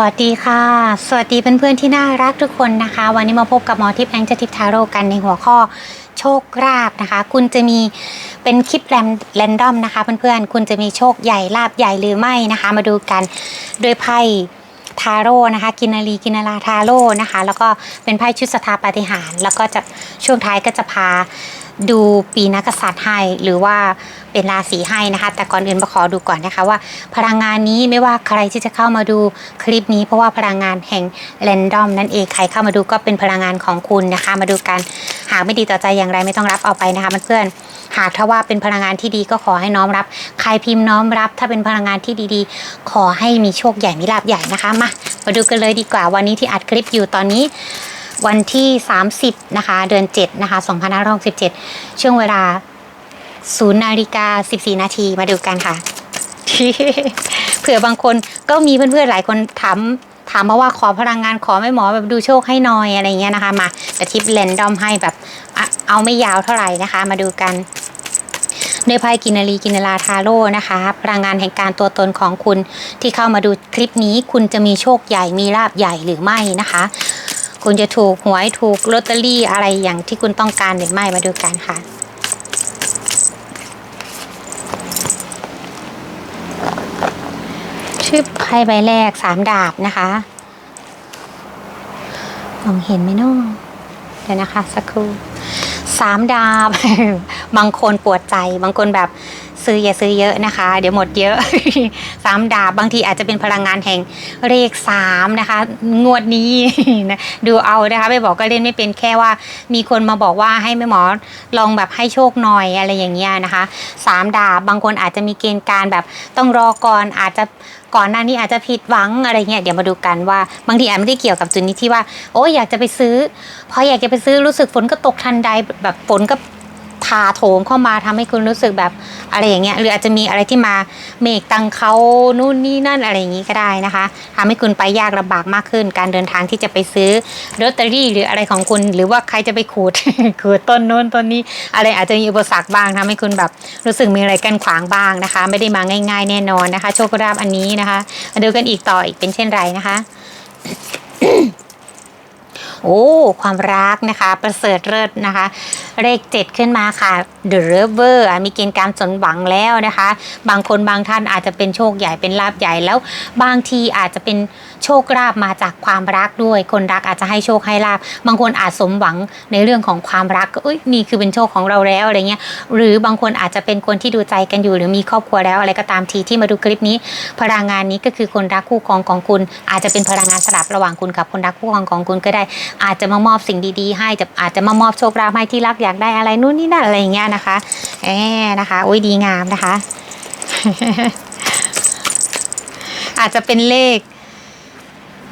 สวัสดีค่ะ สวัสดีเพื่อนๆที่น่ารักทุกคนนะคะ วันนี้มาพบกับหมอทิพย์แองเจทิพทาโร่กันในหัวข้อโชคลาภนะคะ คุณจะมีเป็นคลิปแรมแรนดอมนะคะ เพื่อนๆ คุณจะมีโชคใหญ่ลาบใหญ่หรือไม่นะคะ มาดูกันโดยไพ่ทาโร่นะคะ กินารีกินาราทาโร่นะคะ แล้วก็เป็นไพ่ชุดสถาปฏิหาร แล้วก็จะช่วงท้ายก็จะพา ดูปีนักษัตริย์ให้หรือว่าเป็นราศีให้นะคะ แต่ก่อนอื่นมาขอดูก่อนนะคะว่า พลังงานนี้ไม่ว่าใครที่จะเข้ามาดูคลิปนี้ เพราะว่าพลังงานแห่งแรนดอมนั่นเองใครเข้ามาดูก็เป็นพลังงานของคุณนะคะ มาดูกันหากไม่ดีต่อใจอย่างไรไม่ต้องรับเอาไปนะคะเพื่อนหากถ้าว่าเป็นพลังงานที่ดีก็ขอให้น้อมรับ ใครพิมพ์น้อมรับ ถ้าเป็นพลังงานที่ดีๆ ขอให้มีโชคใหญ่มีลาบใหญ่นะคะมามาดูกันเลยดีกว่าวันนี้ที่อัดคลิปอยู่ตอนนี้ วันที่ 30 นะคะ เดือน 7 นะคะ2567 ช่วงเวลา 0 นาฬิกา 14 นาทีมาดูกันค่ะ เผื่อบางคนก็มีเพื่อนๆ หลายคนถามถามมาว่าขอพลังงานขอไม่หมอแบบดูโชคให้หน่อยอะไรเงี้ยนะคะ มาจะทิปเลนดอมให้แบบเอาไม่ยาวเท่าไหร่นะคะ มาดูกันในไพ่กินารีกินาราทาโร่นะคะ พลังงานแห่งการตัวตนของคุณที่เข้ามาดูคลิปนี้คุณจะมีโชคใหญ่มีลาบใหญ่หรือไม่นะคะ คุณจะถูกหวยถูกลอตเตอรี่อะไรอย่างที่คุณต้องการหรือไม่มาดูกันค่ะชื่อไพ่ใบแรกสามดาบนะคะมองเห็นไหมเนาะเดี๋ยวนะคะ สักครู่สามดาบ บางคนปวดใจ บางคนแบบ ซื้ออย่าซื้อเยอะนะคะ เดี๋ยวหมดเยอะสามดาบบางทีอาจจะเป็นพลังงานแห่งเลขสามนะคะ งวดนี้นะดูเอานะคะไม่บอกก็เล่นไม่เป็นแค่ว่า มีคนมาบอกว่าให้แม่หมอลองแบบให้โชคหน่อยอะไรอย่างเงี้ยนะคะสามดาบบางคนอาจจะมีเกณฑ์การแบบต้องรอก่อนอาจจะก่อนหน้านี้อาจจะผิดหวังอะไรเงี้ยเดี๋ยวมาดูกันว่า บางทีอาจไม่ได้เกี่ยวกับจุดนี้ที่ว่า โอ้ยอยากจะไปซื้อพออยากจะไปซื้อรู้สึกฝนก็ตกทันใดแบบฝนก็ ถาโถมเข้ามาทำให้คุณรู้สึกแบบอะไรอย่างเงี้ยหรืออาจจะมีอะไรที่มาเมฆตังเขานู่นนี่นั่นอะไรอย่างงี้ก็ได้นะคะทำให้คุณไปยากลำบากมากขึ้น การเดินทางที่จะไปซื้อลอตเตอรี่หรืออะไรของคุณ หรือว่าใครจะไปขูดขูดต้นโน้นต้นนี้ อะไรอาจจะมีอุปสรรคบ้างทำให้คุณแบบรู้สึกมีอะไรกันขวางบ้างนะคะ ไม่ได้มาง่าย ๆ แน่นอนนะคะ โชคลาภอันนี้นะคะมาดูกันอีกต่ออีกเป็นเช่นไรนะคะโอ้ ความรักนะคะ ประเสริฐเลิศนะคะ เลขเจ็ดขึ้นมาค่ะ The River มีเกณฑ์การสนหวังแล้วนะคะ บางคนบางท่านอาจจะเป็นโชคใหญ่เป็นลาบใหญ่แล้ว บางทีอาจจะเป็นโชคลาภมาจากความรักด้วย คนรักอาจจะให้โชคให้ลาบบางคนอาจสมหวังในเรื่องของความรักก็เอ้ยนี่คือเป็นโชคของเราแล้วอะไรเงี้ยหรือบางคนอาจจะเป็นคนที่ดูใจกันอยู่ หรือมีครอบครัวแล้วอะไรก็ตามทีที่มาดูคลิปนี้ พลังงานนี้ก็คือคนรักคู่ครองของคุณ อาจจะเป็นพลังงานสลับระหว่างคุณกับคนรักคู่ครองของคุณก็ได้ อาจจะมามอบสิ่งดีๆ ให้จะอาจจะมามอบโชคลาภให้ที่รักอยากได้อะไรนู่นนี่นั่นอะไรอย่างเงี้ยนะคะแอนะคะโอ้ยดีงามนะคะ อาจจะเป็นเลข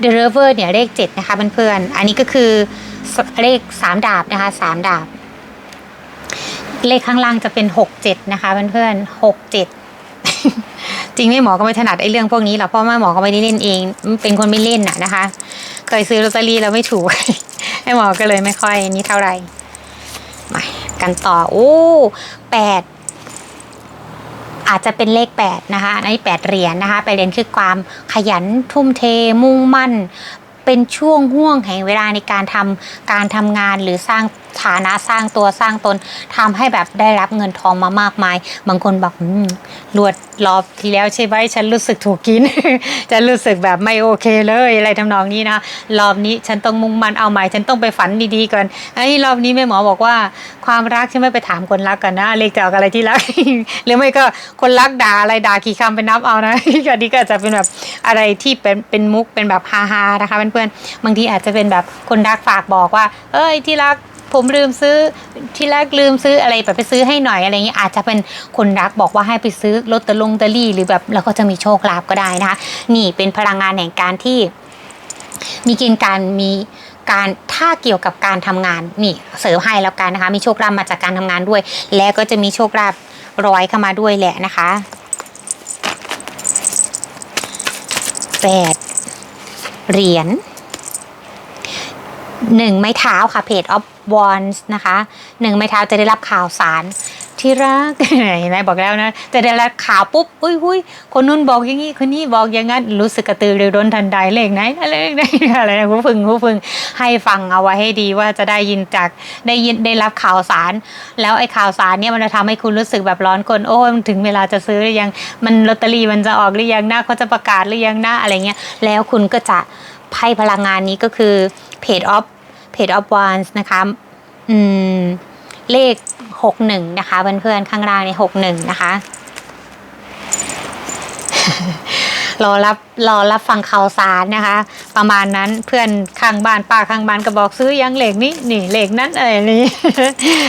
The River เนี่ยเลขเจ็ดนะคะเพื่อนๆอันนี้ก็คือเลขสามดาบนะคะสามดาบ เลขข้างล่างจะเป็นหกเจ็ดนะคะเพื่อนๆหกเจ็ดจริงไม่หมอก็ไม่ถนัดไอ้เรื่องพวกนี้หรอกเพราะแม่หมอก็ไม่ได้เล่นเอง เป็นคนไม่เล่นน่ะนะคะ เคยซื้อลอตเตอรี่แล้วไม่ถูกแม่หมอก็เลยไม่ค่อยนี่เท่าไหร่ มากันต่อ โอ้แปดอาจจะเป็นเลข 8 นะคะในนี้8เหรียญนะคะแปดเหรียญคือความขยันทุ่มเทมุ่งมั่น เป็นช่วงห่วงแห่งเวลาในการทำการทำงานหรือสร้าง ฐานะสร้างตัวสร้างตนทำให้แบบได้รับเงินทองมามากมาย บางคนบอกรวดรอบที่แล้วใช่ไหมฉันรู้สึกถูกกิน จะรู้สึกแบบไม่โอเคเลยอะไรทำนองนี้นะรอบนี้ฉันต้องมุ่งมันเอาใหม่ฉันต้องไปฝันดีๆก่อนไอ้รอบนี้แม่หมอบอกว่าความรักใช่ไหมไปถามคนรักกันนะเลขจะออกอะไรที่รักหรือไม่ก็คนรักด่าอะไรด่ากี่คำไปนับเอานะอันนี้ก็จจะเป็นแบบอะไรที่เป็นเป็นมุกเป็นแบบฮาๆนะคะเพื่อนๆบางทีอาจจะเป็นแบบคนรักฝากบอกว่า เอ้ยที่รัก ผมลืมซื้อที่แรกลืมซื้ออะไรแบบไปซื้อให้หน่อยอะไรเงี้ยอาจจะเป็นคนรักบอกว่าให้ไปซื้อลอตเตอรี่ลงเตอรี่ หรือแบบเราก็จะมีโชคลาภก็ได้นะคะนี่เป็นพลังงานแห่งการที่ มีเกณฑ์การมีการถ้าเกี่ยวกับการทำงานนี่เสริมให้แล้วกันนะคะมีโชคลาภมาจากการทำงานด้วย และก็จะมีโชคลาภร้อยเข้ามาด้วยแหละนะคะแปดเหรียญ หนึ่งไม้เท้าค่ะเพจออฟวอนส์นะคะหนึ่งไม้เท้าจะได้รับข่าวสารที่รักเห็นไหมบอกแล้วนะแต่เดี๋ยวละข่าวปุ๊บอุ้ยอุ้ยคนนู้นบอกอย่างนี้คนนี้บอกอย่างนั้นรู้สึกกระตือรือร้นทันใดเลขไหนอะไรเลขไหนอะไรนะผู้ฝึงผู้ฝึงให้ฟังเอาไว้ให้ดีว่าจะได้ยินจากได้ยินได้รับข่าวสาร แล้วไอ้ข่าวสารเนี่ยมันจะทำให้คุณรู้สึกแบบร้อนกลโอ้ยมันถึงเวลาจะซื้อหรือยังมันลอตเตอรี่มันจะออกหรือยังนะเขาจะประกาศหรือยังนะอะไรเงี้ยแล้วคุณก็จะ ไพ่พลังงานนี้ก็คือ page of page of wands นะคะอืมเลขหกหนึ่งนะคะเพื่อนๆข้างล่างในหกหนึ่งนะคะ รอรับรอรับฟังข่าวสารนะคะ ประมาณนั้นเพื่อนข้างบ้านป้าข้างบ้านก็บอกซื้อยังเหล็กนี้นี่เหล็กนั้นอะไรนี้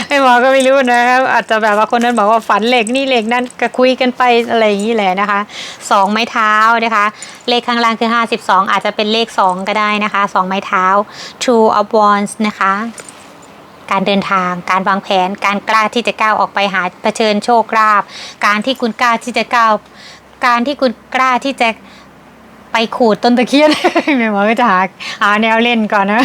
ไม่หมอก็ไม่รู้นะครับอาจจะแบบว่าคนนั้นบอกว่าฝันเหล็กนี่เหล็กนั้นก็คุยกันไปอะไรอย่างนี้แหละนะคะสองไม้เท้านะคะ เลขข้างล่างคือ 52 อาจจะเป็นเลข 2 ก็ได้นะคะสองไม้เท้า two of wands นะคะการเดินทาง การวางแผน การกล้าที่จะก้าวออกไปหาเผชิญโชคลาภ การที่คุณกล้าที่จะก้าว การที่คุณกล้าที่จะไปขูดต้นตะเคียนแม่หมอก็จะหาหาแนวเล่นก่อนนะ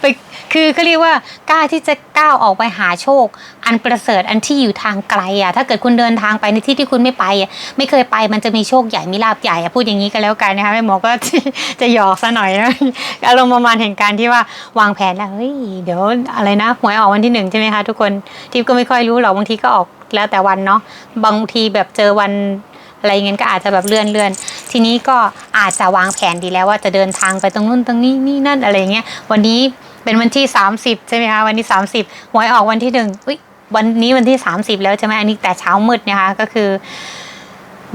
ไปคือเขาเรียกว่ากล้าที่จะก้าวออกไปหาโชค อันประเสริฐอันที่อยู่ทางไกลอะถ้าเกิดคุณเดินทางไปในที่ที่คุณไม่ไปอะไม่เคยไปมันจะมีโชคใหญ่มีลาบใหญ่อะพูดอย่างนี้ก็แล้วกันนะคะแม่หมอก็จะหยอกซะหน่อยนะอารมณ์ประมาณแห่งการที่ว่าวางแผนแล้วเฮ้ยเดี๋ยวอะไรนะหวยออกวันที่หนึ่งใช่ไหมคะทุกคนทิพย์ก็ไม่ค่อยรู้หรอกบางทีก็ออกแล้วแต่วันเนาะบางทีแบบเจอวัน อะไรเงี้ยก็อาจจะแบบเลื่อนเลื่อนทีนี้ก็อาจจะวางแผนดีแล้วว่าจะเดินทางไปตรงนู้นตรงนี้นี่นั่นอะไรเงี้ยวันนี้เป็นวันที่ 30 ใช่ไหมคะวันที่30หวยออกวันที่หนึ่งอุ๊ยวันนี้วันที่ 30 แล้วใช่ไหมอันนี้แต่เช้ามืดนะคะก็คือ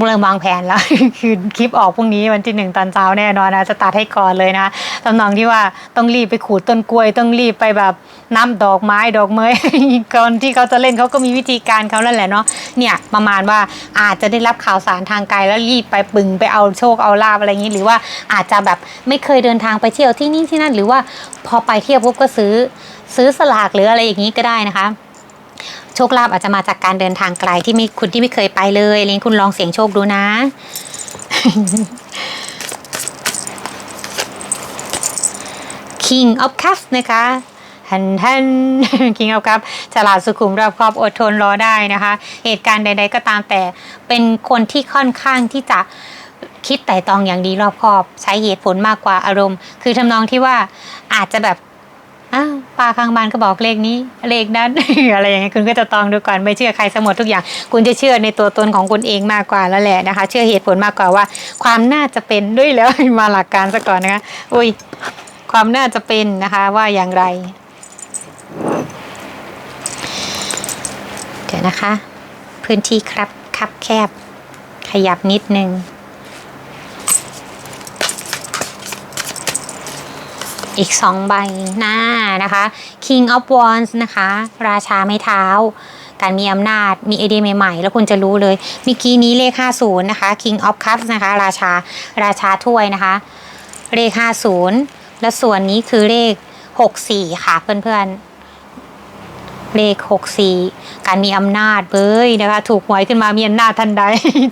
เริ่มวางแผนแล้ว คือคลิปออกพรุ่งนี้วันที่หนึ่งตอนเช้าแน่นอนนะจะตัดให้ก่อนเลยนะตำนองที่ว่าต้องรีบไปขูดต้นกล้วย ต้องรีบไปแบบน้ำดอกไม้ดอกเมยก่อนที่เขาจะเล่นเขาก็มีวิธีการเขาแล้วแหละเนาะเนี่ยประมาณว่าอาจจะได้รับข่าวสารทางไกลแล้วรีบไปปึงไปเอาโชคเอาลาบอะไรอย่างนี้ หรือว่าอาจจะแบบไม่เคยเดินทางไปเที่ยวที่นี่ที่นั่น หรือว่าพอไปเที่ยวปุ๊บก็ซื้อซื้อสลากหรืออะไรอย่างนี้ก็ได้นะคะ ชคลาภอาจจะมาจากการเดินทางไกลที่ไม่คุณที่ไม่เคยไปเลยอะไรอย่างคุณลองเสี่ยงโชคดูนะ King of Cups นะคะทันทัน King of Cups ฉลาดสุขุมรอบคอบอดทนรอได้นะคะ เหตุการณ์ใด ๆ ก็ตามแต่เป็นคนที่ค่อนข้างที่จะคิดไต่ตองอย่างดีรอบคอบ ใช้เหตุผลมากกว่าอารมณ์ คือทำนองที่ว่าอาจจะแบบ อ้าวป้าข้างบ้านก็บอกเลขนี้ เลขนั้น อะไรอย่างเงี้ยคุณก็จะตองดูก่อนไม่เชื่อใครสมหมดทุกอย่าง คุณจะเชื่อในตัวตนของคุณเองมากกว่าแล้วแหละนะคะ เชื่อเหตุผลมากกว่าว่า ความน่าจะเป็นด้วยแล้วมาหลักการซะก่อนนะคะอุ้ยความน่าจะเป็นนะคะว่าอย่างไรเดี๋ยวนะคะ พื้นที่ครับคับแคบ ขยับนิดนึง อีกสองใบหน้านะคะ King of Wands นะคะ ราชาไม้เท้า การมีอำนาจมีไอเดียใหม่ๆ แล้วคุณจะรู้เลยเมื่อกี้นี้เลข 50 นะคะ King of Cups นะคะ ราชาราชาถ้วยนะคะ เลข 50 และส่วนนี้คือเลข 64 ค่ะเพื่อนๆ เลข64การมีอำนาจเบ้ยนะคะ ถูกหวยขึ้นมามีอำนาจทันใด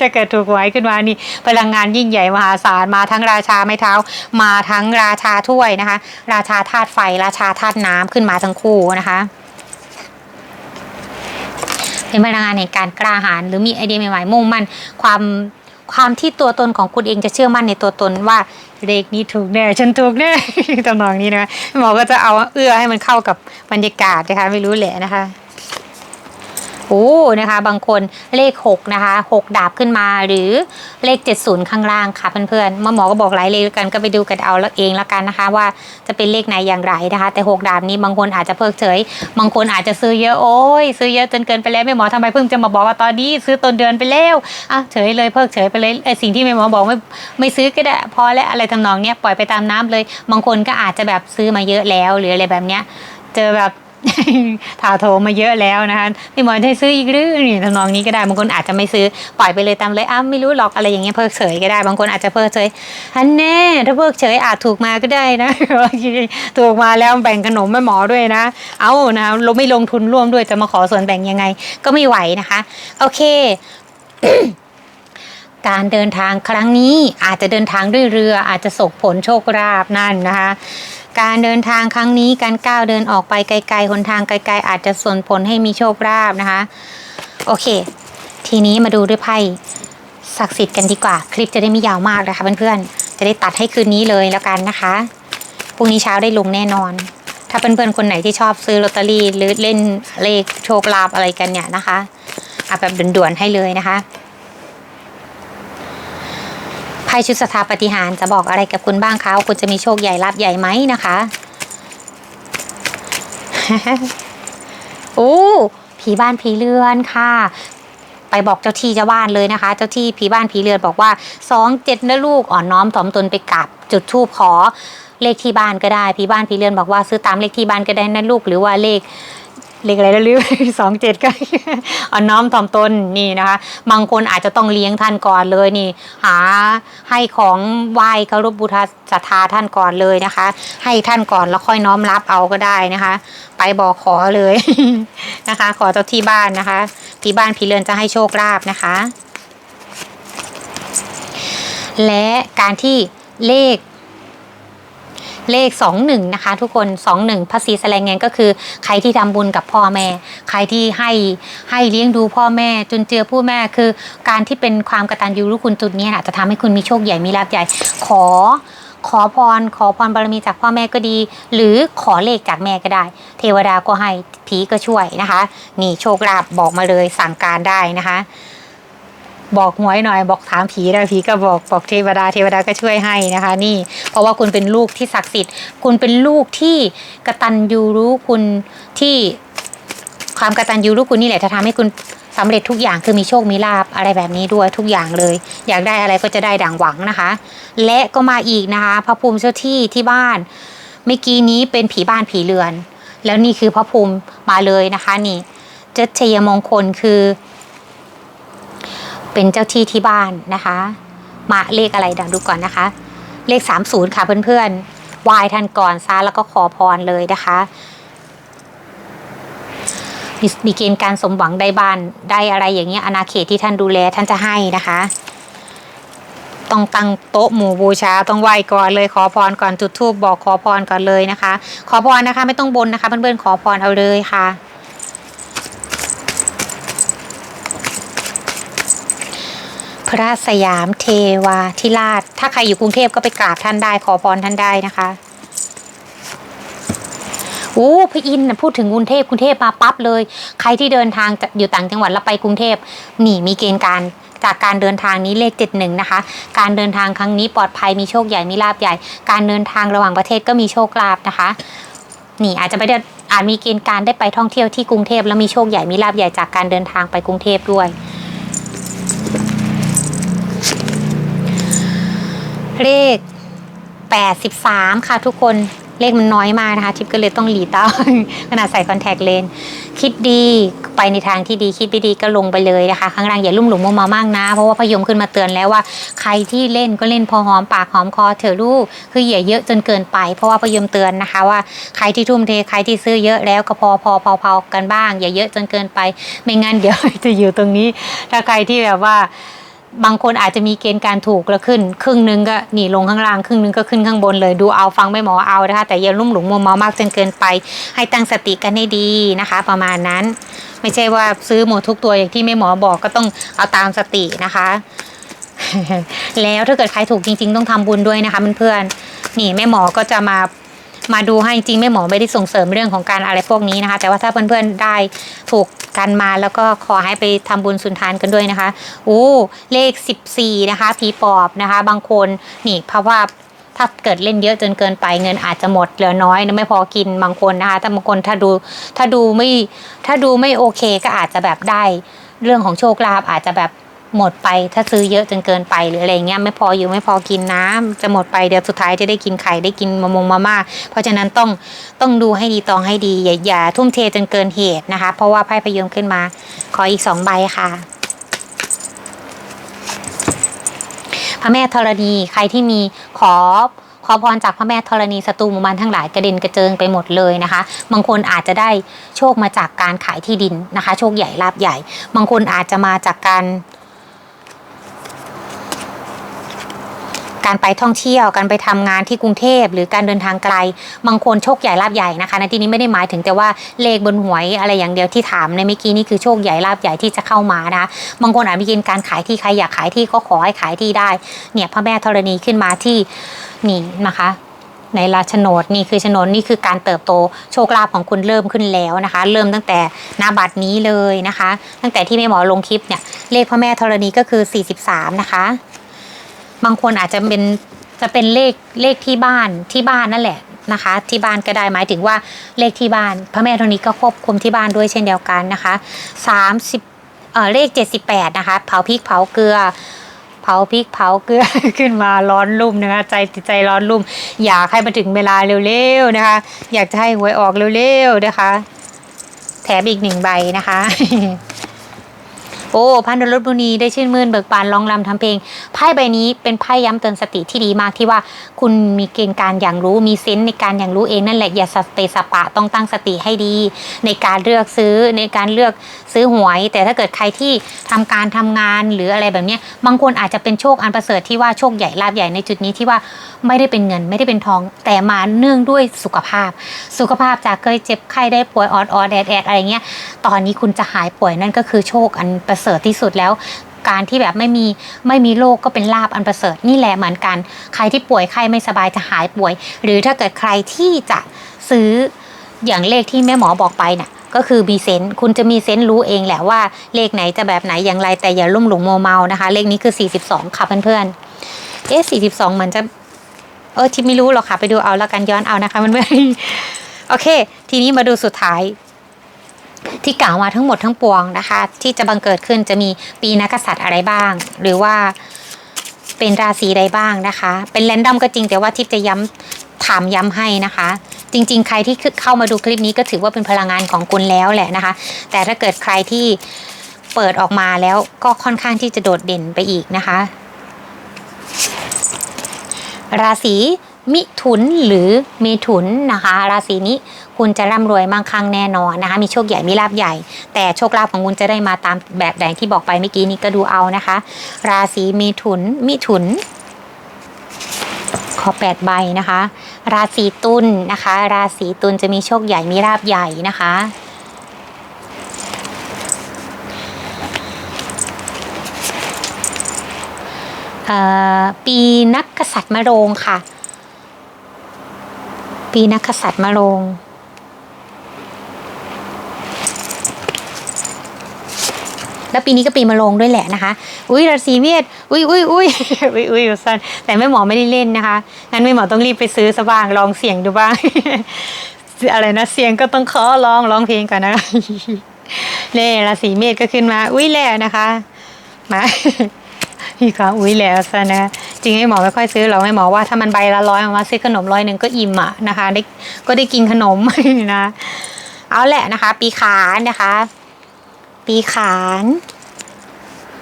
ถ้าเกิดถูกหวยขึ้นมานี่พลังงานยิ่งใหญ่มหาศาลมาทั้งราชาไม้เท้า มาทั้งราชาถ้วยนะคะ ราชาธาตุไฟราชาธาตุน้ำขึ้นมาทั้งคู่นะคะเป็นพลังงานในการกล้าหาญหรือมีไอเดียใหม่ๆมุ่งมั่นความ ความที่ตัวตนของคุณเองจะเชื่อมั่นในตัวตนว่าเลขนี้ถูกแน่ฉันถูกแน่ตำนองนี้นะหมอก็จะเอาเอื้อให้มันเข้ากับบรรยากาศนะคะไม่รู้แหละนะคะ โอ้นะคะ บางคนเลข 6 นะคะ 6 ดาบขึ้นมาหรือเลข 70 ข้างล่างค่ะเพื่อนๆมอหมอก็บอกหลายเลขกันก็ไปดูกันเอาเองล้วกันนะคะ ว่าจะเป็นเลขไหนอย่างไรนะคะ แต่ 6 ดาบนี้บางคนอาจจะเพิกเฉย บางคนอาจจะซื้อเยอะโอ้ยซื้อเยอะจนเกินไปแล้วแม่หมอทำไมเพิ่งจะมาบอกว่าตอนนี้ซื้อต้นเดือนไปแล้วอะเฉยเลยเพิกเฉยไปเลยไอสิ่งที่แม่หมอบอกไม่ไม่ซื้อก็ได้พอแล้วอะไรทำนองเนี้ยปล่อยไปตามน้ำเลย บางคนก็อาจจะแบบซื้อมาเยอะแล้วหรืออะไรแบบเนี้ยเจอแบบ ถาโถมมาเยอะแล้วนะคะพี่หมอจะให้ซื้ออีกหรือนี่ทำนองนี้ก็ได้บางคนอาจจะไม่ซื้อปล่อยไปเลยตามเลยอ้าวไม่รู้หรอกอะไรอย่างเงี้ยเพิกเฉยก็ได้บางคนอาจจะเพิกเฉยฮันแน่ถ้าเพิกเฉยอาจถูกมาก็ได้นะถูกมาแล้วแบ่งขนมแม่หมอด้วยนะ เอานะเราไม่ลงทุนร่วมด้วยจะมาขอส่วนแบ่งยังไง ก็ไม่ไหวนะคะ โอเคการเดินทางครั้งนี้อาจจะเดินทางด้วยเรืออาจจะส่งผลโชคลาภนั่นนะคะ การเดินทางครั้งนี้การก้าวเดินออกไปไกลๆหนทางไกล ๆ อาจจะส่งผลให้มีโชคลาภนะคะ โอเค ทีนี้มาดูด้วยไพ่ศักดิ์สิทธิ์กันดีกว่า คลิปจะได้ไม่ยาวมากนะคะเพื่อนๆจะได้ตัดให้คืนนี้เลยแล้วกันนะคะพรุ่งนี้เช้าได้ลงแน่นอน ถ้าเพื่อนๆคนไหนที่ชอบซื้อลอตเตอรี่หรือเล่นเลขโชคลาภอะไรกันเนี่ยนะคะเอาแบบด่วนๆให้เลยนะคะ ไพ่ชุดสถาปฏิหารจะบอกอะไรกับคุณบ้างคะว่าคุณจะมีโชคใหญ่ลาภใหญ่ไหมนะคะโอ้ผีบ้านผีเรือนค่ะ ไปบอกเจ้าที่เจ้าบ้านเลยนะคะ เจ้าที่ผีบ้านผีเรือนบอกว่าสองเจ็ดนะลูกอ่อนน้อมถ่อมตนไปกราบจุดธูปขอเลขที่บ้านก็ได้ผีบ้านผีเรือนบอกว่าซื้อตามเลขที่บ้านก็ได้นะลูกหรือว่าเลข เลขอะไรแล้วลืมสองเจ็ดก็อ่อนน้อมถ่อมตนนี่นะคะ บางคนอาจจะต้องเลี้ยงท่านก่อนเลยนี่ หาให้ของไหว้เคารพบูชาศรัทธาท่านก่อนเลยนะคะ ให้ท่านก่อนแล้วค่อยน้อมรับเอาก็ได้นะคะ ไปบอกขอเลยนะคะ ขอเจ้าที่บ้านนะคะ ที่บ้านผีเรือนจะให้โชคลาภนะคะ และการที่เลข เลขสองหนึ่งนะคะ ทุกคนสองหนึ่งภาษีแสลงเงินก็คือ ใครที่ทำบุญกับพ่อแม่ ใครที่ให้ให้เลี้ยงดูพ่อแม่ จนเจอผู้แม่คือ การที่เป็นความกตัญญูรู้คุณจุดนี้นะจะทำให้คุณมีโชคใหญ่มีลาภใหญ่ขอขอพร ขอพรบารมีจากพ่อแม่ก็ดี หรือขอเลขจากแม่ก็ได้ เทวดาก็ให้ผีก็ช่วยนะคะ นี่โชคลาภบอกมาเลยสั่งการได้นะคะ บอกหวยหน่อย บอกถามผีได้ผีก็บอกบอกเทวดาเทวดาก็ช่วยให้นะคะ นี่เพราะว่าคุณเป็นลูกที่ศักดิ์สิทธิ์ คุณเป็นลูกที่กระตัญญูรู้คุณที่ความกระตัญญูรู้คุณนี่แหละจะทำให้คุณสำเร็จทุกอย่างคือมีโชคมีลาภอะไรแบบนี้ด้วยทุกอย่างเลย อยากได้อะไรก็จะได้ดังหวังนะคะ และก็มาอีกนะคะพระภูมิเจ้าที่ที่บ้านเมื่อกี้นี้เป็นผีบ้านผีเรือน แล้วนี่คือพระภูมิมาเลยนะคะ นี่เจดชัยมงคลคือ เป็นเจ้าที่ที่บ้านนะคะ มาเลขอะไรดังดูก่อนนะคะ เลขสามศูนย์ค่ะเพื่อนๆไหวายท่านก่อนซาแล้วก็ขอพรเลยนะคะมีมีเกณฑ์การสมหวังได้บ้านได้อะไรอย่างเงี้ยอาณาเขตที่ท่านดูแลท่านจะให้นะคะ ต้องตั้งโต๊ะหมู่บูชาต้องไหว้ก่อนเลยขอพรก่อนจุดธูปบอกขอพรก่อนเลยนะคะ ขอพรนะคะ ไม่ต้องบนนะคะเพื่อนๆขอพรเอาเลยค่ะ พระสยามเทวาธิราช ถ้าใครอยู่กรุงเทพก็ไปกราบท่านได้ขอพรท่านได้นะคะโอ้พระอินทร์พูดถึงกรุงเทพกรุงเทพมาปั๊บเลย ใครที่เดินทางอยู่ต่างจังหวัดแล้วไปกรุงเทพนี่มีเกณฑ์การจากการเดินทางนี้เลขเจ็ดหนึ่งนะคะ การเดินทางครั้งนี้ปลอดภัยมีโชคใหญ่มีลาบใหญ่ การเดินทางระหว่างประเทศก็มีโชคลาภนะคะ นี่อาจจะไม่ได้อาจมีเกณฑ์การได้ไปท่องเที่ยวที่กรุงเทพแล้วมีโชคใหญ่มีลาบใหญ่จากการเดินทางไปกรุงเทพด้วย เลข 83 ค่ะทุกคนเลขมันน้อยมากนะคะ ทิปก็เลยต้องหลีตาขนาดใส่คอนแทคเลนส์คิดดีไปในทางที่ดีคิดไม่ดีก็ลงไปเลยนะคะ ข้างล่างอย่าลุ่มหลงมัวมามากนะ เพราะว่าพยมขึ้นมาเตือนแล้วว่า ใครที่เล่นก็เล่นพอหอมปากหอมคอเถอะลูกคืออย่าเยอะจนเกินไป เพราะว่าพยมเตือนนะคะว่าใครที่ทุ่มเทใครที่ซื้อเยอะแล้วก็พอพอพอพอกันบ้าง อย่าเยอะจนเกินไป ไม่งั้นเดี๋ยวจะอยู่ตรงนี้ ถ้าใครที่แบบว่า บางคนอาจจะมีเกณฑ์การถูกแล้วขึ้น ครึ่งหนึงก็หนีลงข้างล่างครึ่งหนึงก็ขึ้นข้างบนเลย ดูเอาฟังไม่หมอเอานะคะ แต่อย่าลุ่มหลงมัวเมามากจนเกินไป ให้ตั้งสติกันให้ดีนะคะ ประมาณนั้น ไม่ใช่ว่าซื้อหมดทุกตัวอย่างที่แม่หมอบอกก็ต้องเอาตามสตินะคะ แล้วถ้าเกิดใครถูกจริง ๆ ต้องทำบุญด้วยนะคะเพื่อนๆนี่แม่หมอก็จะมา มาดูให้จริงๆแม่หมอไม่ได้ส่งเสริมเรื่องของการอะไรพวกนี้นะคะ แต่ว่าถ้าเพื่อนๆได้ถูกกันมาแล้วก็ขอให้ไปทำบุญสุนทานกันด้วยนะคะโอ้เลข 14 นะคะผีปอบนะคะ บางคนนี่เพราะว่าถ้าเกิดเล่นเยอะจนเกินไปเงินอาจจะหมดเหลือน้อยไม่พอกินบางคนนะคะถ้าบางคนถ้าดูถ้าดูไม่ถ้าดูไม่โอเคก็อาจจะแบบได้ เรื่องของโชคลาภอาจจะแบบ หมดไปถ้าซื้อเยอะจนเกินไปหรืออะไรเงี้ยไม่พออยู่ไม่พอกินน้ำจะหมดไปเดี๋ยวสุดท้ายจะได้กินไข่ได้กินมะมงมาม่าเพราะฉะนั้นต้องต้องดูให้ดีตองให้ดีอย่าอย่าทุ่มเทจนเกินเหตุนะคะ เพราะว่าไพ่พยมขึ้นมา ขออีกสองใบค่ะพระแม่ธรณีใครที่มีขอขอพรจากพระแม่ธรณีศัตรูมู่บ้านทั้งหลายกระเด็นกระเจิงไปหมดเลยนะคะ บางคนอาจจะได้โชคมาจากการขายที่ดินนะคะ โชคใหญ่ลาบใหญ่ บางคนอาจจะมาจากการ การไปท่องเที่ยว การไปทำงานที่กรุงเทพหรือการเดินทางไกล บางคนโชคใหญ่ลาบใหญ่นะคะในที่นี้ไม่ได้หมายถึงแต่ว่าเลขบนหวยอะไรอย่างเดียวที่ถามในเมื่อกี้นี่คือโชคใหญ่ลาบใหญ่ที่จะเข้ามานะคะบางคนอาจมีเกณฑ์การขายที่ใครอยากขายที่ก็ขอให้ขายที่ได้เนี่ยพระแม่ธรณีขึ้นมาที่นี่นะคะในราโนดนี่คือโฉนนี่คือการเติบโตโชคลาภของคุณเริ่มขึ้นแล้วนะคะ เริ่มตั้งแต่หนาบัตรนี้เลยนะคะ ตั้งแต่ที่แม่หมอลงคลิปเนี่ยเลขพระแม่ธรณีก็คือ 43 นะคะ บางคนอาจจะเป็นจะเป็นเลขเลขที่บ้านที่บ้านนั่นแหละนะคะ ที่บ้านก็ได้หมายถึงว่าเลขที่บ้าน พระแม่ธรณีก็ควบคุมที่บ้านด้วยเช่นเดียวกันนะคะ30เอ่อเลข 78 นะคะ เผาพริกเผาเกลือ เผาพริกเผาเกลือขึ้นมาร้อนรุ่มนะคะ ใจจิตใจร้อนรุ่ม อยากให้มาถึงเวลาเร็วๆนะคะ อยากจะให้หวยออกเร็วๆนะคะ แถมอีกหนึ่งใบนะคะ โอ้พันดลบุนีได้ชื่นมื่นเบิกบานร้องรำทำเพลงไพ่ใบนี้เป็นไพ่ย้ำเตือนสติที่ดีมากที่ว่า คุณมีเกณฑ์การอย่างรู้มีเซนส์ในการอย่างรู้เองนั่นแหละอย่าสเตสปะต้องตั้งสติให้ดี ในการเลือกซื้อในการเลือกซื้อหวย แต่ถ้าเกิดใครที่ทำการทำงานหรืออะไรแบบนี้บางคนอาจจะเป็นโชคอันประเสริฐที่ว่าโชคใหญ่ลาบใหญ่ในจุดนี้ที่ว่าไม่ได้เป็นเงินไม่ได้เป็นทอง แต่มาเนื่องด้วยสุขภาพ สุขภาพจากเคยเจ็บไข้ได้ป่วยออดออดแอดแอดอะไรเงี้ยตอนนี้คุณจะหายป่วยนั่นก็คือโชคอันประเสริฐที่สุดแล้ว การที่แบบไม่มีไม่มีโรคก็เป็นลาบอันประเสริฐนี่แหละเหมือนกัน ใครที่ป่วยไข้ไม่สบายจะหายป่วย หรือถ้าเกิดใครที่จะซื้ออย่างเลขที่แม่หมอบอกไปน่ะก็คือมีเซนส์คุณจะมีเซนส์รู้เองแหละว่าเลขไหนจะแบบไหนอย่างไรแต่อย่าลุ่มหลงโมเมานะคะ เลขนี้คือ 42 ค่ะเพื่อนๆเอ๊ะ42เหมือนจะ เออที่ไม่รู้หรอกค่ะ ไปดูเอาแล้วกันย้อนเอานะคะเพื่อนๆโอเค ทีนี้มาดูสุดท้าย ที่กล่าวมาทั้งหมดทั้งปวงนะคะ ที่จะบังเกิดขึ้นจะมีปีนักษัตริย์อะไรบ้าง หรือว่าเป็นราศีใดบ้างนะคะ เป็นแรนดอมก็จริงแต่ว่าทิพย์จะย้ำถามย้ำให้นะคะ จริง ๆ ใครที่เข้ามาดูคลิปนี้ก็ถือว่าเป็นพลังงานของคุณแล้วแหละนะคะ แต่ถ้าเกิดใครที่เปิดออกมาแล้วก็ค่อนข้างที่จะโดดเด่นไปอีกนะคะ ราศี มิถุนหรือเมถุนนะคะ ราศีนี้คุณจะร่ำรวยมั่งคั่งแน่นอนนะคะ มีโชคใหญ่มีลาบใหญ่ แต่โชคลาภของคุณจะได้มาตามแบบแดงที่บอกไปเมื่อกี้นี้ก็ดูเอานะคะ ราศีเมถุนมิถุนขอแปดใบนะคะ ราศีตุลนะคะ ราศีตุลจะมีโชคใหญ่มีลาบใหญ่นะคะเอ่อปีนักกษัตริย์มะโรงค่ะ ปีนักกษัตริย์มะโรงแล้วปีนี้ก็ปีมะโรงด้วยแหละนะคะ อุ้ยราศีเมษอุ้ยอุ้ยอุ้ยอุ้ยอุ้ยสันแต่แม่หมอไม่ได้เล่นนะคะ งั้นแม่หมอต้องรีบไปซื้อสบ้างลองเสียงดูบ้าง อะไรนะเสียงก็ต้องขอร้องร้องเพลงก่อนนะเน่ราศีเมษก็ขึ้นมา อุ้ยแล้วนะคะ มา พี่คะอุ้ยแล้วซะนะจริงให้หมอไม่ค่อยซื้อหรอกให้หมอว่าถ้ามันใบละร้อยมาซื้อขนมร้อยหนึ่งก็อิ่มอะนะคะได้ก็ได้กินขนมนะเอาแหละนะคะ ปีขานนะคะ ปีขาน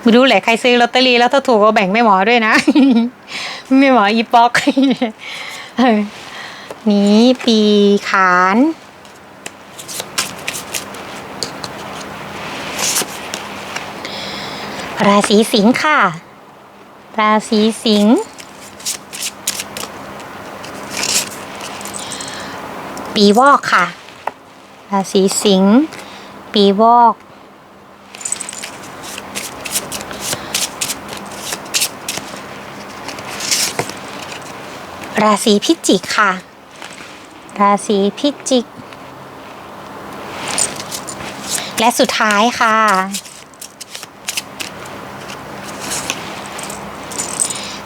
ไม่รู้แหละใครซื้อลอตเตอรี่แล้วถ้าถูกก็แบ่งแม่หมอด้วยนะแม่หมออีป๊อกเออนี้ปีขานราศีสิงค์ค่ะ ราศีสิงห์ปีวอกค่ะ ราศีสิงห์ปีวอก ราศีพิจิกค่ะ ราศีพิจิก และสุดท้ายค่ะ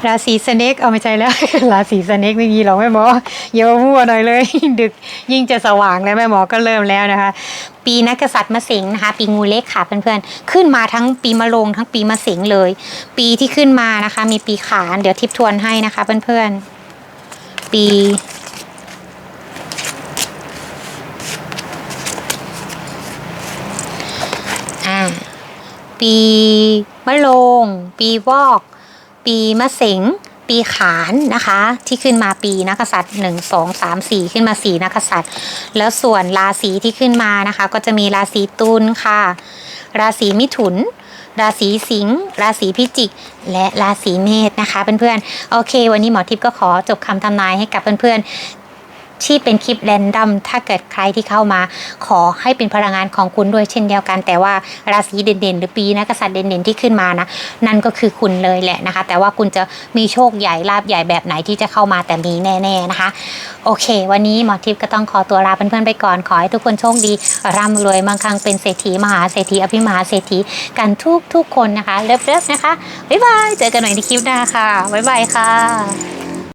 ราศีสเนกเอาไม่ใช่แล้ว ราศีสเนกไม่มีหรอกแม่หมออย่ามามั่วหน่อยเลย ดึกยิ่งจะสว่างแล้วแม่หมอก็เริ่มแล้วนะคะ ปีนักษัตริย์มะเสงนะคะ ปีงูเล็กค่ะเพื่อนๆขึ้นมาทั้งปีมะโรงทั้งปีมะเสงเลย ปีที่ขึ้นมานะคะ มีปีขานเดี๋ยวทิพทวนให้นะคะเพื่อนๆ ปีอ่าปีมะโรงปีวอก ปีมะเสงปีขานนะคะ ที่ขึ้นมาปีนักษัตริย์หนึ่งสองสามสี่ขึ้นมาสี่นักกษัตริย์ แล้วส่วนราศีที่ขึ้นมานะคะ ก็จะมีราศีตุลค่ะ ราศีมิถุน ราศีสิงห์ราศีพิจิก และราศีเมษนะคะเพื่อนๆโอเค วันนี้หมอทิพย์ก็ขอจบคำทำนายให้กับเพื่อนๆ ที่เป็นคลิปแรนดอมถ้าเกิดใครที่เข้ามา ขอให้เป็นพลังงานของคุณด้วยเช่นเดียวกัน แต่ว่าราศีเด่นๆ หรือปีนักษัตริย์เด่นๆที่ขึ้นมานะนั่นก็คือคุณเลยแหละนะคะ แต่ว่าคุณจะมีโชคใหญ่ลาบใหญ่แบบไหนที่จะเข้ามาแต่มีแน่ๆนะคะ โอเค วันนี้หมอทิพย์ก็ต้องขอตัวลาเพื่อนๆไปก่อนขอให้ทุกคนโชคดีร่ำรวยมั่งคั่งเป็นเศรษฐีมหาเศรษฐีอภิมหาเศรษฐีกันทุกๆคนนะคะเลิฟๆนะคะบ๊ายบายเจอกันใหม่ในคลิปหน้าค่ะบ๊ายบายค่ะ